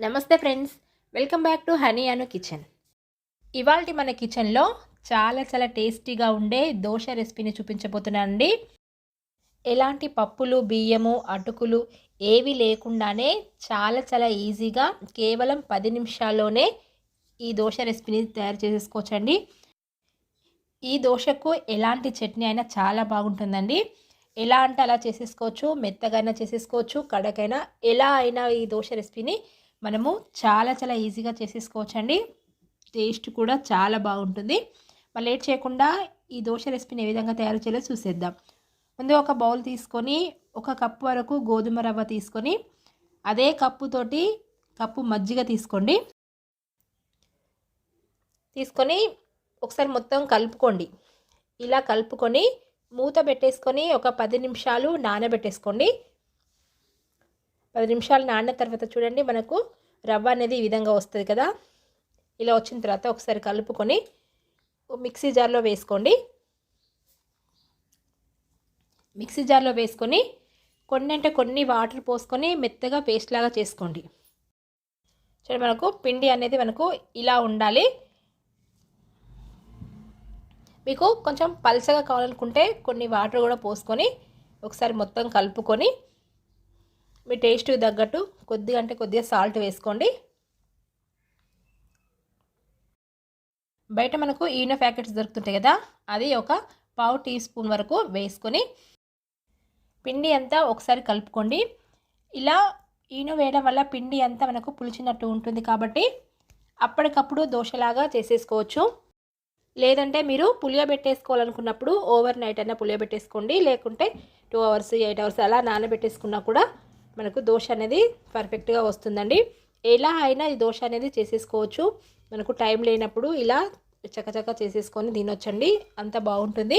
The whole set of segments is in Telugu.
నమస్తే friends welcome back to Honey Anu kitchen. ఇవాళ మన కిచెన్లో చాలా చాలా టేస్టీగా ఉండే దోశ రెసిపీని చూపించబోతున్నానండి ఎలాంటి పప్పులు బియ్యము అటుకులు ఏవి లేకుండానే చాలా చాలా ఈజీగా కేవలం పది నిమిషాల్లోనే ఈ దోశ రెసిపీని తయారు చేసేసుకోవచ్చండి. ఈ దోశకు ఎలాంటి చట్నీ అయినా చాలా బాగుంటుందండి. ఎలా అంటే అలా చేసేసుకోవచ్చు మెత్తగైనా చేసేసుకోవచ్చు కడకైనా ఎలా అయినా ఈ దోశ రెసిపీని మనము చాలా చాలా ఈజీగా చేసేసుకోవచ్చండి. టేస్ట్ కూడా చాలా బాగుంటుంది. మళ్ళీ లేట్ చేయకుండా ఈ దోశ రెసిపీని ఏ విధంగా తయారు చేయాలో చూసేద్దాం. ముందు ఒక బౌల్ తీసుకొని ఒక కప్పు వరకు గోధుమ రవ్వ తీసుకొని అదే కప్పుతోటి కప్పు మజ్జిగ తీసుకోండి. తీసుకొని ఒకసారి మొత్తం కలుపుకోండి. ఇలా కలుపుకొని మూత పెట్టేసుకొని ఒక పది నిమిషాలు నానబెట్టేసుకోండి. పది నిమిషాలు నానిన తర్వాత చూడండి మనకు రవ్వ అనేది ఈ విధంగా వస్తుంది కదా. ఇలా వచ్చిన తర్వాత ఒకసారి కలుపుకొని మిక్సీ జార్లో వేసుకోండి. మిక్సీ జార్లో వేసుకొని కొన్ని అంటే కొన్ని వాటర్ పోసుకొని మెత్తగా పేస్ట్ లాగా చేసుకోండి. చూడండి మనకు పిండి అనేది మనకు ఇలా ఉండాలి. మీకు కొంచెం పల్చగా కావాలనుకుంటే కొన్ని వాటర్ కూడా పోసుకొని ఒకసారి మొత్తం కలుపుకొని మీ టేస్ట్ తగ్గట్టు కొద్దిగా అంటే కొద్దిగా సాల్ట్ వేసుకోండి. బయట మనకు ఈనో ప్యాకెట్స్ దొరుకుతుంటాయి కదా అది ఒక పావు టీ స్పూన్ వరకు వేసుకొని పిండి అంతా ఒకసారి కలుపుకోండి. ఇలా ఈనో వేయడం వల్ల పిండి అంతా మనకు పులిచినట్టు ఉంటుంది కాబట్టి అప్పటికప్పుడు దోశలాగా చేసేసుకోవచ్చు. లేదంటే మీరు పులియబెట్టేసుకోవాలనుకున్నప్పుడు ఓవర్ నైట్ అయినా పులియబెట్టేసుకోండి లేకుంటే టూ అవర్స్ ఎయిట్ అవర్స్ అలా నానబెట్టేసుకున్నా కూడా మనకు దోశ అనేది పర్ఫెక్ట్గా వస్తుందండి. ఎలా అయినా ఈ దోశ అనేది చేసేసుకోవచ్చు. మనకు టైం లేనప్పుడు ఇలా చకచక చేసేసుకొని తినొచ్చండి. అంత బాగుంటుంది.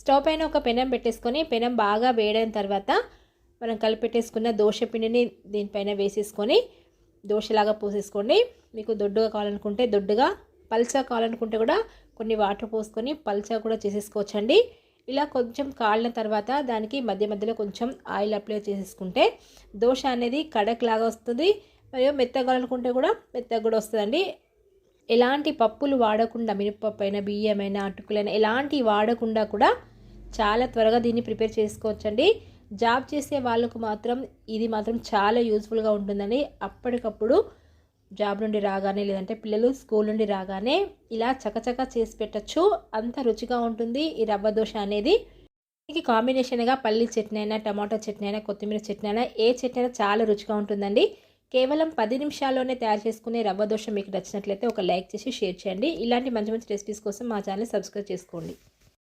స్టవ్ పైన ఒక పెనం పెట్టేసుకొని పెనం బాగా వేడైన తర్వాత మనం కలిపెట్టేసుకున్న దోశ పిండిని దీనిపైన వేసేసుకొని దోశలాగా పోసేసుకోండి. మీకు దొడ్డుగా కావాలనుకుంటే దొడ్డుగా పల్చగా కావాలనుకుంటే కూడా కొన్ని వాటర్ పోసుకొని పల్చగా కూడా చేసేసుకోవచ్చండి. ఇలా కొంచెం కాలిన తర్వాత దానికి మధ్య మధ్యలో కొంచెం ఆయిల్ అప్లై చేసేసుకుంటే దోశ అనేది కడక్ లాగా వస్తుంది. మరియు మెత్తగా అనుకుంటే కూడా మెత్తగా కూడా వస్తుందండి. ఎలాంటి పప్పులు వాడకుండా మినపప్పు అయినా బియ్యమైనా అటుకులైనా ఎలాంటి వాడకుండా కూడా చాలా త్వరగా దీన్ని ప్రిపేర్ చేసుకోవచ్చండి. జాబ్ చేసే వాళ్ళకు మాత్రం ఇది మాత్రం చాలా యూజ్ఫుల్గా ఉంటుందండి. అప్పటికప్పుడు జాబ్ నుండి రాగానే లేదంటే పిల్లలు స్కూల్ నుండి రాగానే ఇలా చకచక చేసి పెట్టచ్చు. అంత రుచిగా ఉంటుంది ఈ రవ్వ దోశ అనేది. దీనికి కాంబినేషన్గా పల్లి చట్నీ అయినా టమాటో చట్నీ అయినా కొత్తిమీర చట్నీ అయినా ఏ చట్నీ అయినా చాలా రుచిగా ఉంటుందండి. కేవలం పది నిమిషాల్లోనే తయారు చేసుకునే రవ్వ దోశ మీకు నచ్చినట్లయితే ఒక లైక్ చేసి షేర్ చేయండి. ఇలాంటి మంచి మంచి రెసిపీస్ కోసం మా ఛానల్ సబ్స్క్రైబ్ చేసుకోండి.